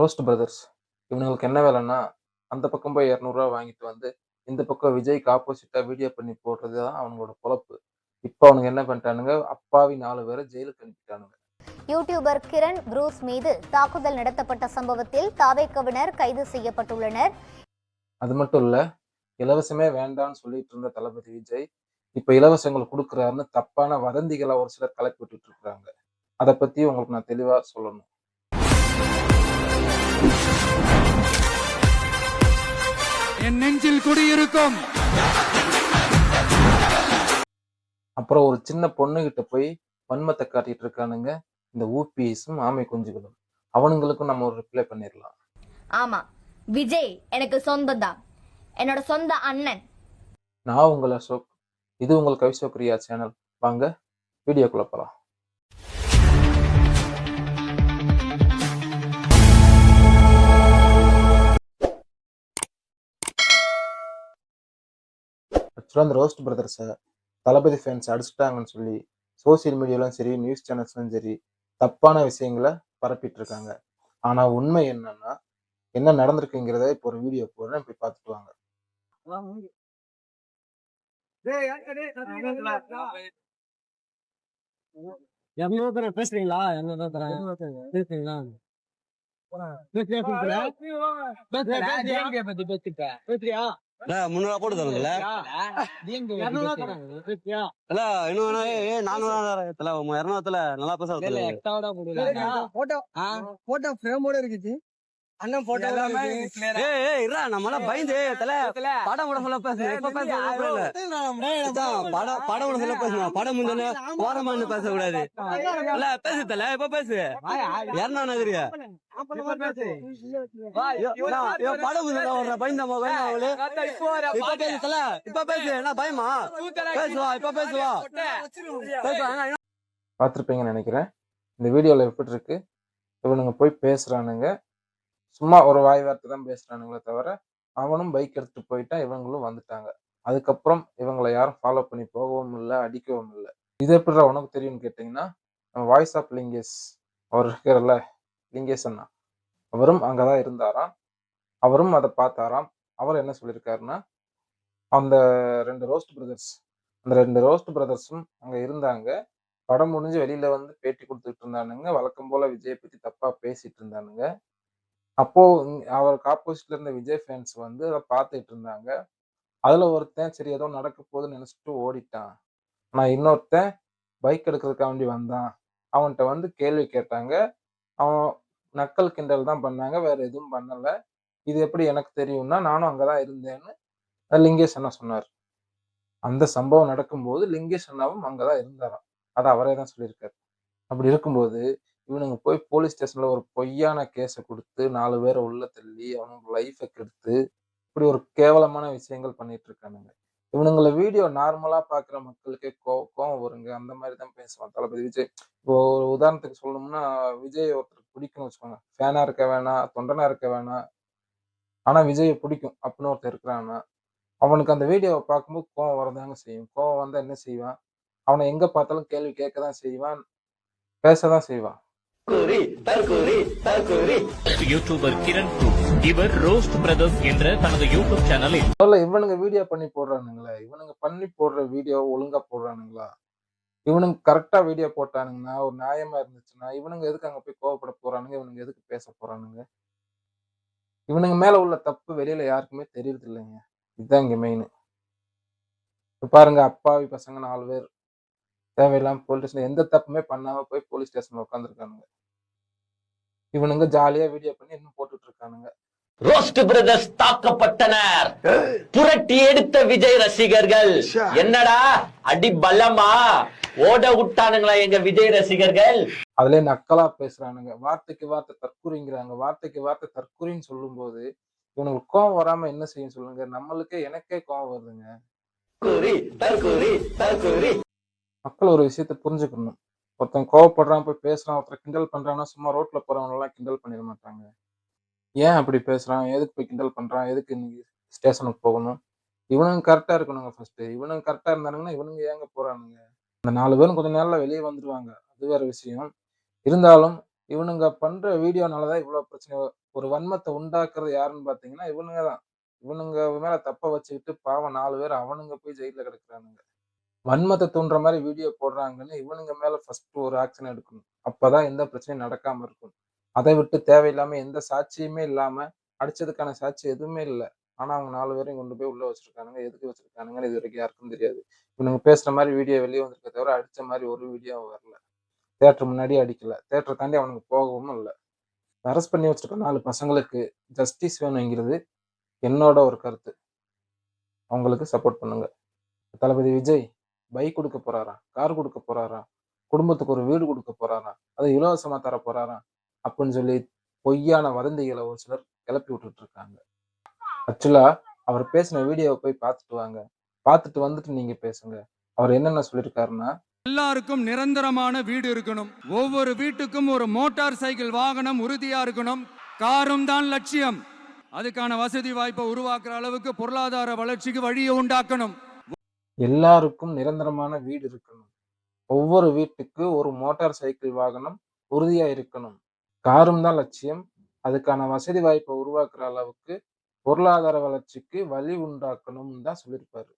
Roast brothers. இவனுங்களுக்கு என்ன வேலைன்னா அந்த பக்கம் போய் இரநூறுவா வாங்கிட்டு வந்து இந்த பக்கம் விஜய்க்கு ஆப்போசிட்டா வீடியோ பண்ணி போடுறது தான் அவங்களோட பொழப்பு. இப்போ அவனுங்க என்ன பண்ணிட்டானுங்க அப்பாவி நாலு பேரை ஜெயிலுக்கு அனுப்பிட்டானுங்க. யூடியூபர் கிரண் புரூஸ் மீது தாக்குதல் நடத்தப்பட்ட சம்பவத்தில் தாவேக்கவினர் கைது செய்யப்பட்டுள்ளனர். அது மட்டும் இல்ல இலவசமே வேண்டாம்னு சொல்லிட்டு இருந்த தளபதி விஜய் இப்ப இலவசங்கள் கொடுக்குறாருன்னு தப்பான வதந்திகளை ஒரு சிலர் கலப்பி விட்டுட்டு இருக்காங்க. அதை பத்தி உங்களுக்கு நான் தெளிவா சொல்லணும். என் நெஞ்சில் குடியிருக்கும். அப்புறம் ஒரு சின்ன பொண்ணுகிட்ட போய் வன்மத்தை காட்டிட்டு இருக்கானுங்க. இந்த ஊபிஎஸும் ஆமை குஞ்சுகளும். அவனுங்களுக்கும் நம்ம ஒரு ரிப்ளை பண்ணிடலாம். ஆமா. விஜய் எனக்கு சொந்தம் தான் என்னோட சொந்த அண்ணன். நான் உங்கள் அசோக். இது உங்கள் கவிசோக்ரியா சேனல். வாங்க வீடியோக்குள்ள போலாம். ஆக்சுவலாக அந்த ரோஸ்ட் பிரதர்ஸை தளபதி ஃபேன்ஸ் அடிச்சிட்டாங்கன்னு சொல்லி சோசியல் மீடியாலும் சரி நியூஸ் சேனல்ஸ்லும் சரி தப்பான விஷயங்களை பரப்பிட்டு இருக்காங்க ஆனா உண்மை என்னன்னா என்ன நடந்திருக்குங்கிறத இப்போ ஒரு வீடியோ போடுறேன் போய் பார்த்துட்டு வாங்க. பேசுறீங்களா? பேசுறியா பேசுறியா? முன்னூறு போட்டு பேசுறியா இல்ல இன்னும் நானூறு இரநூறுல நல்லா போடுங்க போட்டோ போட்டோ ஃப்ரேமோட இருக்குது அண்ணன் போட்டோ ஏய் ஏய் இருடா நம்மள பயந்து தல. படம் கூட சொல்ல பேசு இப்ப பேச இல்ல படம் படம் கூட சொல்ல பேசணும் படம் பேச கூடாது இல்ல பேசு தல. இப்ப பேசு. இரநூறு நகரியா. படம் பயந்தம்மா பயந்தவளு இப்ப பேசு தல. இப்ப பேசு என்ன பயமா? பேசுவா இப்ப பேசுவா பார்த்துருப்பீங்கன்னு நினைக்கிறேன். இந்த வீடியோவில் எப்படி இருக்கு? இவனுங்க போய் பேசுறானுங்க. சும்மா ஒரு வாய் வார்த்தை தான் பேசுறானுங்களே தவிர அவனும் பைக் எடுத்துட்டு போயிட்டா இவங்களும் வந்துட்டாங்க. அதுக்கப்புறம் இவங்களை யாரும் ஃபாலோ பண்ணி போகவும் இல்லை அடிக்கவும் இல்லை. இது எப்படிடா உனக்கு தெரியும்னு கேட்டிங்கன்னா வாய்ஸ் ஆஃப் லிங்கேஷ் அவர் இருக்கிறல்ல லிங்கேஷ் அண்ணா. அவரும் அங்கே தான் இருந்தாராம். அவரும் அதை பார்த்தாராம். அவர் என்ன சொல்லியிருக்காருன்னா அந்த ரெண்டு ரோஸ்ட் பிரதர்ஸ் அந்த ரெண்டு ரோஸ்ட் பிரதர்ஸும் அங்கே இருந்தாங்க. படம் முடிஞ்சு வெளியில வந்து பேட்டி கொடுத்துட்டு இருந்தானுங்க. வழக்கம் போல விஜயை பற்றி தப்பாக பேசிட்டு இருந்தானுங்க. அப்போ அவருக்கு ஆப்போசிட்ல இருந்த விஜய் ஃபேன்ஸ் வந்து அதை பார்த்துட்டு இருந்தாங்க. அதுல ஒருத்தன் சரி ஏதோ நடக்க போகுதுன்னு நினைச்சிட்டு ஓடிட்டான். நான் இன்னொருத்தன் பைக் எடுக்கிறதுக்காண்டி வந்தான். அவன்கிட்ட வந்து கேள்வி கேட்டாங்க. அவன் நக்கல் கிண்டல் தான் பண்ணாங்க வேற எதுவும் பண்ணல. இது எப்படி எனக்கு தெரியும்னா நானும் அங்கதான் இருந்தேன்னு லிங்கேஷ் அண்ணா சொன்னார். அந்த சம்பவம் நடக்கும்போது லிங்கேஷ் அண்ணாவும் அங்கதான் இருந்தாராம். அதை அவரே தான் சொல்லியிருக்காரு. அப்படி இருக்கும்போது இவனுங்க போய் போலீஸ் ஸ்டேஷன்ல ஒரு பொய்யான கேஸை கொடுத்து நாலு பேரை உள்ள தள்ளி அவனுங்க லைஃபை கெடுத்து இப்படி ஒரு கேவலமான விஷயங்கள் பண்ணிட்டு இருக்கானுங்க. இவனுங்களை வீடியோ நார்மலா பாக்குற மக்களுக்கே கோ கோவம் வருங்க. அந்த மாதிரி தான் பேசுவான் தளபதி விஜய். இப்போ ஒரு உதாரணத்துக்கு சொல்லணும்னா விஜய் ஒருத்தருக்கு பிடிக்கும்னு வச்சுக்கோங்க. ஃபேனா இருக்க வேணாம் தொண்டனா இருக்க வேணாம். ஆனா விஜயை பிடிக்கும் அப்படின்னு ஒருத்தர் இருக்கிறான்னா அவனுக்கு அந்த வீடியோவை பார்க்கும்போது கோவம் வரதாங்க செய்யும். கோவம் வந்தா என்ன செய்வான்? அவனை எங்க பார்த்தாலும் கேள்வி கேட்க தான் செய்வான் பேச தான் செய்வான். யூடியூபர் கிரண் இவர் ரோஸ்ட் பிரதர்ஸ் என்ற தனது யூடியூப் சேனலில் இவனுங்க வீடியோ பண்ணி போடுறானுங்களே. இவனுங்க பண்ணி போடுற வீடியோ ஒழுங்கா போடுறானுங்களா? இவனுங்க கரெக்டா வீடியோ போட்டானுங்கன்னா ஒரு நியாயமா இருந்துச்சுன்னா இவனுங்க எதுக்கு அங்க போய் கோவப்பட போறானுங்க? இவனுங்க எதுக்கு பேச போறானுங்க? இவனுங்க மேல உள்ள தப்பு வெளியில யாருக்குமே தெரியறது இல்லைங்க இதுதான் இங்க மெயின் பாருங்க அப்பாவி பசங்க நாலு பேர். தேவையில்லாம போலீஸ் ஸ்டேஷன் எந்த தப்புமே பண்ணாம போய் போலீஸ் ஸ்டேஷன்ல உட்காந்துருக்கானுங்க இவனுங்க ஜாலியா வீடியோ பண்ணி இன்னும் போட்டுட்டு இருக்கானுங்க ரோஸ்ட் பிரதர்ஸ் தாக்கப்பட்டனர். புரட்டி எடுத்த விஜய் ரசிகர்கள். என்னடா? அடி பலமா? ஓட விட்டானுங்களா எங்க விஜய் ரசிகர்கள்? அதுலயே நக்கலா பேசுறானுங்க. வார்த்தைக்கு வார்த்தை தற்குறிங்கிறாங்க. வார்த்தைக்கு வார்த்தை தற்குறின்னு சொல்லும்போது இவனுக்கு கோவம் வராம என்ன செய்யும் சொல்லுங்க. நம்மளுக்கே எனக்கே கோவம் வருதுங்க. குறி தற்குறி தற்குறி. மக்கள் ஒரு விஷயத்த புரிஞ்சுக்கணும். ஒருத்தன் கோவப்படுறான் போய் பேசுறான் ஒருத்தர் கிண்டல் பண்ணுறான்னா சும்மா ரோட்டில் போகிறவங்களெலாம் கிண்டல் பண்ணிட மாட்டாங்க. ஏன் அப்படி பேசுகிறான் எதுக்கு போய் கிண்டல் பண்ணுறான் எதுக்கு இன்னைக்கு ஸ்டேஷனுக்கு போகணும்? இவனுங்க கரெக்டாக இருக்கணுங்க ஃபஸ்ட்டு இவனுங்க கரெக்டாக இருந்தானுங்கன்னா இவனுங்க ஏங்க போகிறானுங்க இந்த நாலு பேரும் கொஞ்சம் நேரில் வெளியே வந்துடுவாங்க அது வேற விஷயம். இருந்தாலும் இவனுங்க பண்ணுற வீடியோனால தான் இவ்வளோ பிரச்சனை ஒரு வன்மத்தை உண்டாக்குறது யாருன்னு பார்த்தீங்கன்னா இவனுங்க தான். இவனுங்க மேலே தப்பை வச்சுக்கிட்டு பாவம் நாலு பேர் அவனுங்க போய் ஜெயிலில் கிடக்குறானுங்க. வன்மத்தை தூண்டுற மாதிரி வீடியோ போடுறாங்கன்னு இவனுங்க மேல ஃபர்ஸ்ட் ஒரு ஆக்ஷன் எடுக்கணும். அப்பதான் எந்த பிரச்சனையும் நடக்காம இருக்கும். அதை விட்டு தேவையில்லாம எந்த சாட்சியுமே இல்லாம அடிச்சதுக்கான சாட்சி எதுவுமே இல்லை. ஆனா அவங்க நாலு பேரையும் கொண்டு போய் உள்ள வச்சிருக்கானுங்க. எதுக்கு வச்சிருக்கானுங்கன்னு இது வரைக்கும் யாருக்கும் தெரியாது. இவனுங்க பேசுற மாதிரி வீடியோ வெளியே வந்திருக்க தவிர அடிச்ச மாதிரி ஒரு வீடியோவும் வரல. தேட்டர் முன்னாடி அடிக்கல. தேட்டரை தாண்டி அவனுக்கு போகவும் இல்லை. அரெஸ்ட் பண்ணி வச்சிருக்க நாலு பசங்களுக்கு ஜஸ்டிஸ் வேணுங்கிறது என்னோட ஒரு கருத்து. அவங்களுக்கு சப்போர்ட் பண்ணுங்க. தளபதி விஜய் பைக் கொடுக்க போறாராம் கார் கொடுக்க போறாராம் குடும்பத்துக்கு ஒரு வீடு கொடுக்க போறாராம் அதை இலவசமா தர போறாராம் அப்படின்னு சொல்லி பொய்யான வதந்திகளை ஒரு சிலர் கிளப்பி விட்டுட்டு இருக்காங்க. ஆக்சுவலா அவர் பேசின வீடியோவை போய் பார்த்துட்டு வாங்க. பார்த்துட்டு வந்துட்டு நீங்க பேசுங்க. அவர் என்னென்ன சொல்லியிருக்காருன்னா எல்லாருக்கும் நிரந்தரமான வீடு இருக்கணும். ஒவ்வொரு வீட்டுக்கும் ஒரு மோட்டார் சைக்கிள் வாகனம் உறுதியா இருக்கணும். காரும் தான் லட்சியம். அதுக்கான வசதி வாய்ப்பை உருவாக்குற அளவுக்கு பொருளாதார வளர்ச்சிக்கு வழியை உண்டாக்கணும். எல்லாருக்கும் நிரந்தரமான வீடு இருக்கணும். ஒவ்வொரு வீட்டுக்கு ஒரு மோட்டார் சைக்கிள் வாகனம் உறுதியா இருக்கணும். காரும் தான் லட்சியம். அதுக்கான வசதி வாய்ப்பை உருவாக்குற அளவுக்கு பொருளாதார வளர்ச்சிக்கு வழி உண்டாக்கணும்னு தான் சொல்லியிருப்பாரு.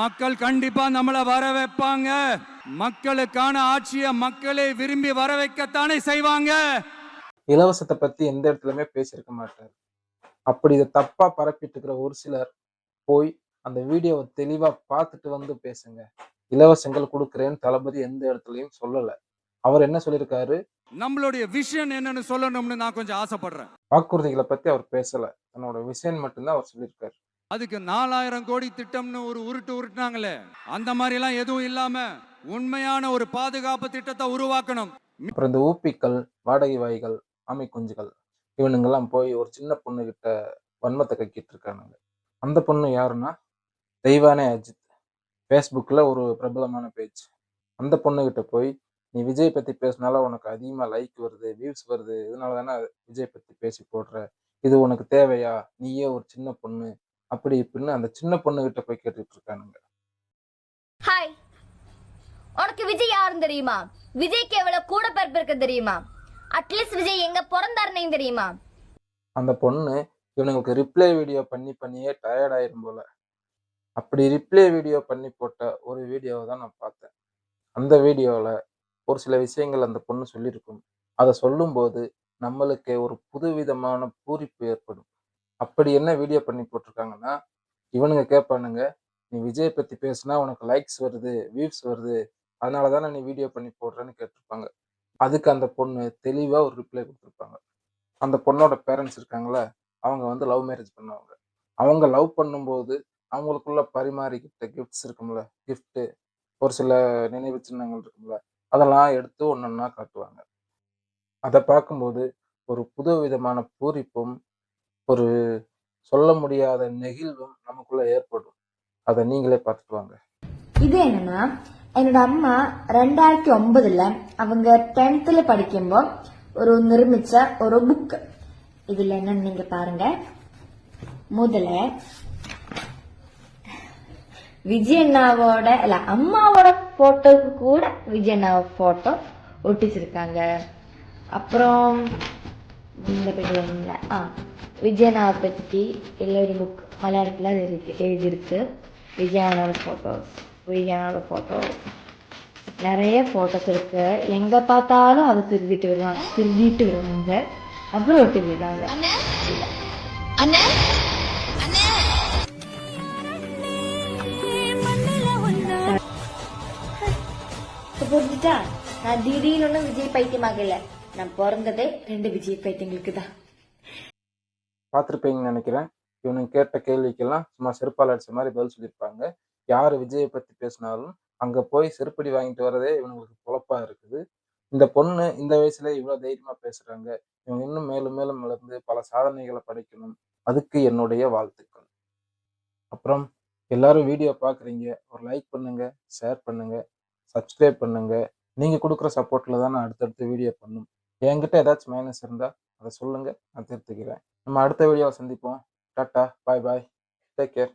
மக்கள் கண்டிப்பா நம்மள வர வைப்பாங்க. மக்களுக்கான ஆட்சியை மக்களே விரும்பி வர வைக்கத்தானே செய்வாங்க. இலவசத்தை பத்தி எந்த இடத்துலயுமே பேசியிருக்க மாட்டார். அப்படி இதை தப்பா பரப்பிட்டு இருக்கிற ஒரு சிலர் போய் அந்த வீடியோவை தெளிவா பார்த்துட்டு வந்து பேசுங்க. இலவசங்கள் கொடுக்குறேன்னு தளபதி எந்த இடத்துலயும் சொல்லல. அவர் என்ன சொல்லியிருக்காரு? நம்மளுடைய விஷன் என்னன்னு சொல்லணும்னு நான் கொஞ்சம் ஆசைப்படுறேன். வாக்குறுதிகளை பத்தி அவர் பேசல. தன்னோட விஷயம் மட்டும்தான் அவர் சொல்லியிருக்காரு. அதுக்கு நாலாயிரம் கோடி திட்டம்னு ஒரு உருட்டு உருட்டுனாங்களே. அந்த மாதிரி எல்லாம் எதுவும் இல்லாம உண்மையான ஒரு பாதுகாப்பு திட்டத்தை உருவாக்கணும். அப்புறம் இந்த ஊப்பிக்கள் வாடகை வாய்கள் ஆமை குஞ்சுகள் இவனுங்கெல்லாம் போய் ஒரு சின்ன பொண்ணு கிட்ட வன்மத்தை கக்கிட்டு இருக்கானுங்க. அந்த பொண்ணு யாருன்னா? தெய்வானே அஜித். ஃபேஸ்புக்கில் ஒரு பிரபலமான பேஜ் அந்த பொண்ணுகிட்ட போய் நீ விஜய் பற்றி பேசினால உனக்கு அதிகமாக லைக் வருது வியூஸ் வருது இதனால தானே விஜய் பற்றி பேசி போடுற? இது உனக்கு தேவையா? நீயே ஒரு சின்ன பொண்ணு. அப்படி இப்படின்னு அந்த சின்ன பொண்ணுகிட்ட போய் கேட்டுட்டு இருக்கானுங்க. ஹாய் உனக்கு விஜய் யாருன்னு தெரியுமா? விஜய்க்கு எவ்வளவு கூட பிறப்பு இருக்கு தெரியுமா? அட்லீஸ்ட் விஜய் எங்க பிறந்தாருன்னு தெரியுமா? அந்த பொண்ணு இவனுங்களுக்கு ரிப்ளை வீடியோ பண்ணி பண்ணியே டயர்ட் ஆயிரும் போல. அப்படி ரிப்ளே வீடியோ பண்ணி போட்ட ஒரு வீடியோவை தான் நான் பார்த்தேன். அந்த வீடியோவில் ஒரு சில விஷயங்கள் அந்த பொண்ணு சொல்லியிருக்கும். அதை சொல்லும்போது நம்மளுக்கு ஒரு புதுவிதமான பூரிப்பு ஏற்படும். அப்படி என்ன வீடியோ பண்ணி போட்டிருக்காங்கன்னா இவனுங்க கேட்பானுங்க நீ விஜய் பற்றி பேசுனா உனக்கு லைக்ஸ் வருது வியூஸ் வருது அதனால தானே நீ வீடியோ பண்ணி போடுறேன்னு கேட்டிருப்பாங்க. அதுக்கு அந்த பொண்ணு தெளிவாக ஒரு ரிப்ளை கொடுத்துருப்பாங்க. அந்த பொண்ணோட பேரண்ட்ஸ் இருக்காங்களே அவங்க வந்து லவ் மேரேஜ் பண்ணுவாங்க. அவங்க லவ் பண்ணும்போது அவங்களுக்குள்ள பரிமாறிக்கிட்ட கிஃப்ட்ஸ் இருக்கும்ல கிஃப்ட்டு ஒரு சில நினைவு சின்னங்கள் இருக்கும்ல அதெல்லாம் எடுத்து ஒன்னொன்னா காட்டுவாங்க. அதை பார்க்கும்போது ஒரு புது விதமான பூரிப்பும் ஒரு சொல்ல முடியாத நெகிழ்வும் நமக்குள்ள ஏற்படும். அதை நீங்களே பார்த்துட்டு வாங்க. இது என்னன்னா என்னோட அம்மா ரெண்டாயிரத்தி ஒன்பதுல அவங்க டென்த்ல படிக்கும்போ ஒரு நிர்மிச்ச ஒரு புக் இதுல என்னன்னு நீங்க பாருங்க. முதல்ல விஜய் அண்ணாவோட இல்ல அம்மாவோட போட்டோக்கு கூட விஜய் அண்ணாவோட போட்டோ ஒட்டிச்சிருக்காங்க. அப்புறம் இந்த பேஜ்ல ஆ விஜய் அண்ணாவை பத்தி எல்லோரும் புக் மலையாளத்துல அது இருக்கு எழுதியிருக்கு. விஜய் அண்ணாவோட போட்டோஸ் விஜய் அண்ணாவோட போட்டோ நிறைய போட்டோஸ் இருக்கு. எங்க பார்த்தாலும் அதை திருடிட்டு வருவாங்க திருடிட்டு வருவாங்க. அப்புறம் ஒட்டி விடுறாங்க புரிஞ்சுட்டா நான் திடீர்னு ஒண்ணும் விஜய் பைத்தியமாகல. நான் பிறந்ததே ரெண்டு விஜய் பைத்தியங்களுக்கு தான் பார்த்துருப்பீங்கன்னு நினைக்கிறேன். இவனுங்க கேட்ட கேள்விக்கெல்லாம் சும்மா செருப்பால் அடிச்ச மாதிரி பதில் சொல்லியிருப்பாங்க. யார் விஜயை பற்றி பேசினாலும் அங்கே போய் செருப்படி வாங்கிட்டு வரதே இவனுங்களுக்கு குழப்பா இருக்குது. இந்த பொண்ணு இந்த வயசுல இவ்வளோ தைரியமாக பேசுகிறாங்க இவங்க இன்னும் மேலும் மேலும் வளர்ந்து பல சாதனைகளை படைக்கணும். அதுக்கு என்னுடைய வாழ்த்துக்கள். அப்புறம் எல்லாரும் வீடியோ பார்க்குறீங்க ஒரு லைக் பண்ணுங்க ஷேர் பண்ணுங்க. சப்ஸ்கிரைப் பண்ணுங்க. நீங்கள் கொடுக்குற சப்போர்ட்டில் தான் நான் அடுத்தடுத்த வீடியோ பண்ணும். என்கிட்ட ஏதாச்சும் மைனஸ் இருந்தால் அதை சொல்லுங்கள் நான் திருத்திக்கிறேன். நம்ம அடுத்த வீடியோவை சந்திப்போம். Tata bye bye take care